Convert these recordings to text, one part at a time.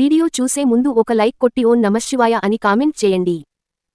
Video చూసే ముందు ఒక లైక్ కొట్టి ఓన్ నమశివాయ అని కామెంట్ చేయండి.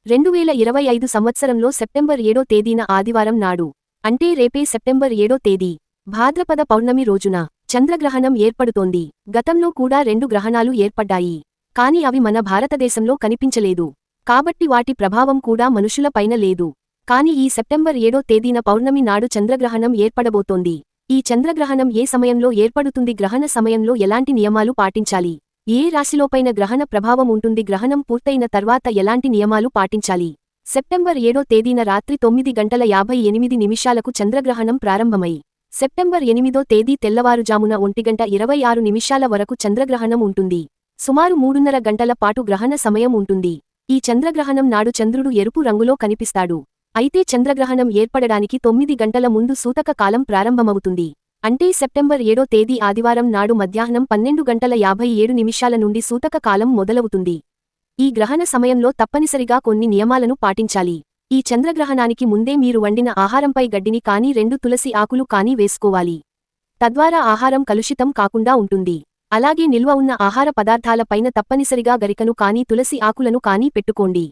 రెండువేల ఇరవై ఐదు సంవత్సరంలో సెప్టెంబర్ ఏడో తేదీన ఆదివారం నాడు అంటే రేపే సెప్టెంబర్ ఏడో తేదీ భాద్రపద పౌర్ణమి రోజున చంద్రగ్రహణం ఏర్పడుతోంది. గతంలో కూడా రెండు గ్రహణాలు ఏర్పడ్డాయి. కాని అవి మన భారతదేశంలో కనిపించలేదు. కాబట్టి వాటి ప్రభావం కూడా మనుషులపైన లేదు. కాని ఈ సెప్టెంబర్ ఏడో తేదీన పౌర్ణమి నాడు చంద్రగ్రహణం ఏర్పడబోతోంది. ఈ చంద్రగ్రహణం ఏ సమయంలో ఏర్పడుతుంది గ్రహణ సమయంలో ఎలాంటి నియమాలు పాటించాలి? ఏ రాశిలోపైన గ్రహణ ప్రభావం ఉంటుంది గ్రహణం పూర్తయిన తర్వాత ఎలాంటి నియమాలు పాటించాలి? సెప్టెంబర్ ఏడో తేదీన రాత్రి తొమ్మిది గంటల యాభై ఎనిమిది నిమిషాలకు చంద్రగ్రహణం ప్రారంభమై సెప్టెంబర్ ఎనిమిదో తేదీ తెల్లవారుజామున ఒంటిగంట ఇరవై ఆరు నిమిషాల వరకు చంద్రగ్రహణం ఉంటుంది. సుమారు మూడున్నర గంటల పాటు గ్రహణ సమయం ఉంటుంది. ఈ చంద్రగ్రహణం నాడు చంద్రుడు ఎరుపు రంగులో కనిపిస్తాడు. అయితే చంద్రగ్రహణం ఏర్పడడానికి తొమ్మిది గంటల ముందు సూతక కాలం ప్రారంభమవుతుంది. అంటే సెప్టెంబర్ ఏడో తేదీ ఆదివారం నాడు మధ్యాహ్నం పన్నెండు గంటల యాభై ఏడు నిమిషాల నుండి సూతక కాలం మొదలవుతుంది. ఈ గ్రహణ సమయంలో తప్పనిసరిగా కొన్ని నియమాలను పాటించాలి. ఈ చంద్రగ్రహణానికి ముందే మీరు వండిన ఆహారంపై గడ్డిని కానీ రెండు తులసి ఆకులు కానీ వేసుకోవాలి. తద్వారా ఆహారం కలుషితం కాకుండా ఉంటుంది. అలాగే నిల్వ ఉన్న ఆహార పదార్థాలపైన తప్పనిసరిగా గరికను కానీ తులసి ఆకులను కానీ పెట్టుకోండి.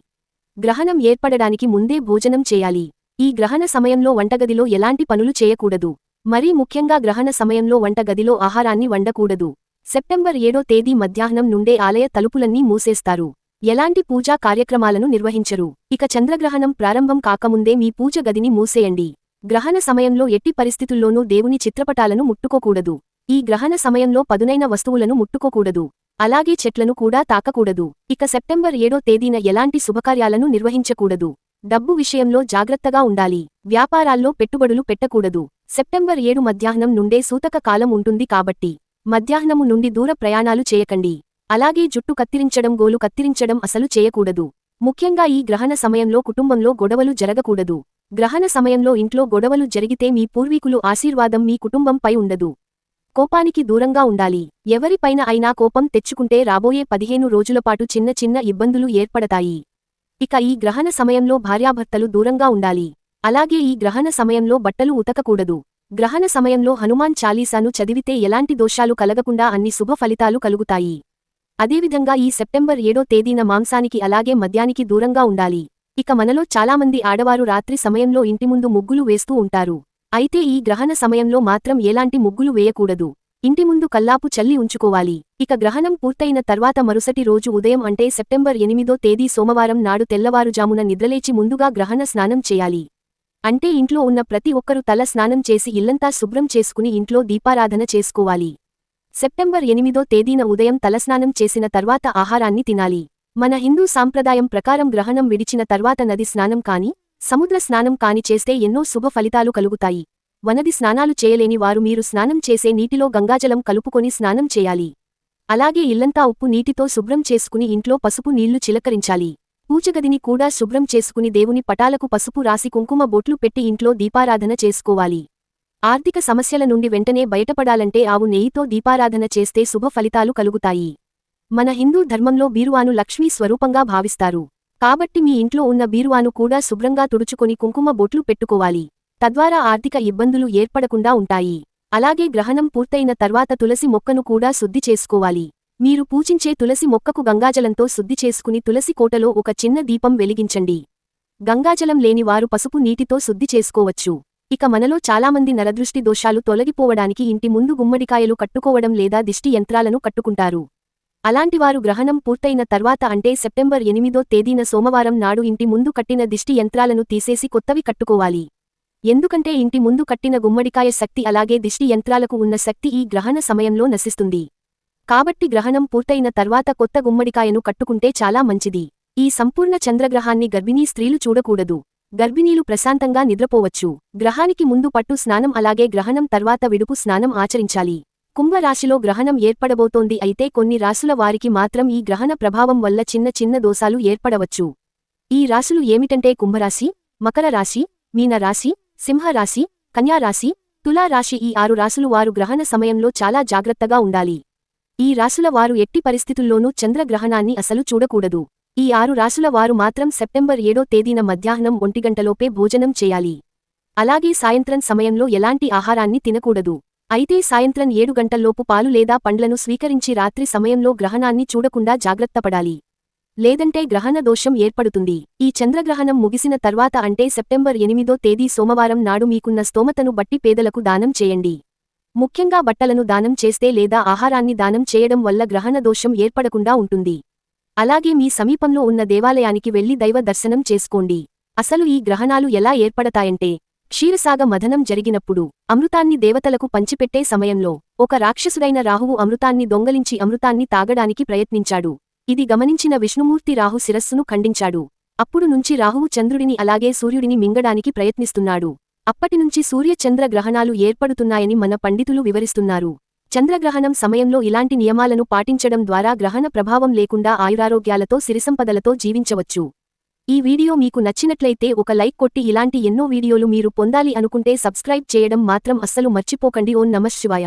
గ్రహణం ఏర్పడడానికి ముందే భోజనం చేయాలి. ఈ గ్రహణ సమయంలో వంటగదిలో ఎలాంటి పనులు చేయకూడదు. మరీ ముఖ్యంగా గ్రహణ సమయంలో వంటగదిలో ఆహారాన్ని వండకూడదు. సెప్టెంబర్ ఏడో తేదీ మధ్యాహ్నం నుండే ఆలయ తలుపులన్నీ మూసేస్తారు. ఎలాంటి పూజా కార్యక్రమాలను నిర్వహించరు. ఇక చంద్రగ్రహణం ప్రారంభం కాకముందే మీ పూజ గదిని మూసేయండి. గ్రహణ సమయంలో ఎట్టి పరిస్థితుల్లోనూ దేవుని చిత్రపటాలను ముట్టుకోకూడదు. ఈ గ్రహణ సమయంలో పదునైన వస్తువులను ముట్టుకోకూడదు. అలాగే చెట్లను కూడా తాకకూడదు. ఇక సెప్టెంబర్ ఏడో తేదీన ఎలాంటి శుభకార్యాలను నిర్వహించకూడదు. డబ్బు విషయంలో జాగ్రత్తగా ఉండాలి. వ్యాపారాల్లో పెట్టుబడులు పెట్టకూడదు. సెప్టెంబర్ ఏడు మధ్యాహ్నం నుండే సూతక కాలం ఉంటుంది కాబట్టి మధ్యాహ్నము నుండి దూర ప్రయాణాలు చేయకండి. అలాగే జుట్టు కత్తిరించడం గోలు కత్తిరించడం అసలు చేయకూడదు. ముఖ్యంగా ఈ గ్రహణ సమయంలో కుటుంబంలో గొడవలు జరగకూడదు. గ్రహణ సమయంలో ఇంట్లో గొడవలు జరిగితే మీ పూర్వీకులు ఆశీర్వాదం మీ కుటుంబంపై ఉండదు. కోపానికి దూరంగా ఉండాలి. ఎవరిపైన అయినా కోపం తెచ్చుకుంటే రాబోయే పదిహేను రోజులపాటు చిన్న చిన్న ఇబ్బందులు ఏర్పడతాయి. ఇక ఈ గ్రహణ సమయంలో భార్యాభర్తలు దూరంగా ఉండాలి. అలాగే ఈ గ్రహణ సమయంలో బట్టలు ఉతకకూడదు. గ్రహణ సమయంలో హనుమాన్ చాలీసాను చదివితే ఎలాంటి దోషాలు కలగకుండా అన్ని శుభ ఫలితాలు కలుగుతాయి. అదేవిధంగా ఈ సెప్టెంబర్ ఏడో తేదీన మాంసానికి అలాగే మద్యానికి దూరంగా ఉండాలి. ఇక మనలో చాలామంది ఆడవారు రాత్రి సమయంలో ఇంటి ముందు ముగ్గులు వేస్తూ ఉంటారు. అయితే ఈ గ్రహణ సమయంలో మాత్రం ఎలాంటి ముగ్గులు వేయకూడదు. ఇంటి ముందు కల్లాపు చల్లి ఉంచుకోవాలి. ఇక గ్రహణం పూర్తయిన తర్వాత మరుసటి రోజు ఉదయం అంటే సెప్టెంబర్ ఎనిమిదో తేదీ సోమవారం నాడు తెల్లవారుజామున నిద్రలేచి ముందుగా గ్రహణ స్నానం చేయాలి. అంటే ఇంట్లో ఉన్న ప్రతి ఒక్కరూ తల స్నానం చేసి ఇల్లంతా శుభ్రం చేసుకుని ఇంట్లో దీపారాధన చేసుకోవాలి. సెప్టెంబర్ ఎనిమిదో తేదీన ఉదయం తలస్నానం చేసిన తర్వాత ఆహారాన్ని తినాలి. మన హిందూ సాంప్రదాయం ప్రకారం గ్రహణం విడిచిన తర్వాత నది స్నానం కాని సముద్ర స్నానం కాని చేస్తే ఎన్నో శుభ ఫలితాలు కలుగుతాయి. వనది స్నానాలు చేయలేని వారు మీరు స్నానం చేసే నీటిలో గంగాజలం కలుపుకొని స్నానం చేయాలి. అలాగే ఇల్లంతా ఉప్పు నీటితో శుభ్రం చేసుకుని ఇంట్లో పసుపు నీళ్ళు చిలకరించాలి. పూజగదిని కూడా శుభ్రం చేసుకుని దేవుని పటాలకు పసుపు రాసి కుంకుమ బొట్లు పెట్టి ఇంట్లో దీపారాధన చేసుకోవాలి. ఆర్థిక సమస్యల నుండి వెంటనే బయటపడాలంటే ఆవు నెయ్యితో దీపారాధన చేస్తే శుభ ఫలితాలు కలుగుతాయి. మన హిందూ ధర్మంలో బీరువాను లక్ష్మీ స్వరూపంగా భావిస్తారు. కాబట్టి మీ ఇంట్లో ఉన్న బీరువాను కూడా శుభ్రంగా తుడుచుకొని కుంకుమ బొట్లు పెట్టుకోవాలి. తద్వారా ఆర్థిక ఇబ్బందులు ఏర్పడకుండా ఉంటాయి. అలాగే గ్రహణం పూర్తయిన తర్వాత తులసి మొక్కను కూడా శుద్ధి చేసుకోవాలి. మీరు పూజించే తులసి మొక్కకు గంగాజలంతో శుద్ధి చేసుకుని తులసి కోటలో ఒక చిన్న దీపం వెలిగించండి. గంగాజలం లేని వారు పసుపు నీటితో శుద్ధి చేసుకోవచ్చు. ఇక మనలో చాలామంది నరదృష్టి దోషాలు తొలగిపోవడానికి ఇంటి ముందు గుమ్మడికాయలు కట్టుకోవడం లేదా దిష్టి యంత్రాలను కట్టుకుంటారు. అలాంటివారు గ్రహణం పూర్తయిన తర్వాత అంటే సెప్టెంబర్ ఎనిమిదో తేదీన సోమవారం నాడు ఇంటి ముందు కట్టిన దిష్టి యంత్రాలను తీసేసి కొత్తవి కట్టుకోవాలి. ఎందుకంటే ఇంటి ముందు కట్టిన గుమ్మడికాయ శక్తి అలాగే దిష్టి యంత్రాలకు ఉన్న శక్తి ఈ గ్రహణ సమయంలో నశిస్తుంది. కాబట్టి గ్రహణం పూర్తయిన తర్వాత కొత్త గుమ్మడికాయను కట్టుకుంటే చాలా మంచిది. ఈ సంపూర్ణ చంద్రగ్రహాన్ని గర్భిణీ స్త్రీలు చూడకూడదు. గర్భిణీలు ప్రశాంతంగా నిద్రపోవచ్చు. గ్రహానికి ముందు పట్టు స్నానం అలాగే గ్రహణం తర్వాత విడుపు స్నానం ఆచరించాలి. కుంభరాశిలో గ్రహణం ఏర్పడబోతోంది అయితే కొన్ని రాశుల వారికి మాత్రం ఈ గ్రహణ ప్రభావం వల్ల చిన్న చిన్న దోషాలు ఏర్పడవచ్చు. ఈ రాశులు ఏమిటంటే కుంభరాశి మకర రాశి మీనరాశి సింహరాశి కన్యారాశి తులారాశి ఈ ఆరు రాశులు వారు గ్రహణ సమయంలో చాలా జాగ్రత్తగా ఉండాలి. ఈ రాసుల వారు ఎట్టి పరిస్థితుల్లోనూ చంద్రగ్రహణాన్ని అసలు చూడకూడదు. ఈ ఆరు రాసుల వారు మాత్రం సెప్టెంబర్ ఏడో తేదీన మధ్యాహ్నం ఒంటిగంటలోపే భోజనం చేయాలి. అలాగే సాయంత్రం సమయంలో ఎలాంటి ఆహారాన్ని తినకూడదు. అయితే సాయంత్రం ఏడు గంటల్లోపు పాలు లేదా పండ్లను స్వీకరించి రాత్రి సమయంలో గ్రహణాన్ని చూడకుండా జాగ్రత్తపడాలి లేదంటే గ్రహణ దోషం ఏర్పడుతుంది. ఈ చంద్రగ్రహణం ముగిసిన తర్వాత అంటే సెప్టెంబర్ ఎనిమిదో తేదీ సోమవారం నాడు మీకున్న స్తోమతను బట్టి పేదలకు దానం చేయండి. ముఖ్యంగా బట్టలను దానం చేస్తే లేదా ఆహారాన్ని దానం చేయడం వల్ల గ్రహణ దోషం ఏర్పడకుండా ఉంటుంది. అలాగే మీ సమీపంలో ఉన్న దేవాలయానికి వెళ్ళి దైవ దర్శనం చేసుకోండి. అసలు ఈ గ్రహణాలు ఎలా ఏర్పడతాయంటే క్షీరసాగ మథనం జరిగినప్పుడు అమృతాన్ని దేవతలకు పంచిపెట్టే సమయంలో ఒక రాక్షసుడైన రాహువు అమృతాన్ని దొంగలించి అమృతాన్ని తాగడానికి ప్రయత్నించాడు. ఇది గమనించిన విష్ణుమూర్తి రాహు శిరస్సును ఖండించాడు. అప్పుడు నుంచి రాహువు చంద్రుడిని అలాగే సూర్యుడిని మింగడానికి ప్రయత్నిస్తున్నాడు. అప్పటినుంచి సూర్యచంద్ర గ్రహణాలు ఏర్పడుతున్నాయని మన పండితులు వివరిస్తున్నారు. చంద్రగ్రహణం సమయంలో ఇలాంటి నియమాలను పాటించడం ద్వారా గ్రహణ ప్రభావం లేకుండా ఆయురారోగ్యాలతో సిరిసంపదలతో జీవించవచ్చు. ఈ వీడియో మీకు నచ్చినట్లయితే ఒక లైక్ కొట్టి ఇలాంటి ఎన్నో వీడియోలు మీరు పొందాలి అనుకుంటే సబ్స్క్రైబ్ చేయడం మాత్రం అస్సలు మర్చిపోకండి. ఓం నమఃశివాయ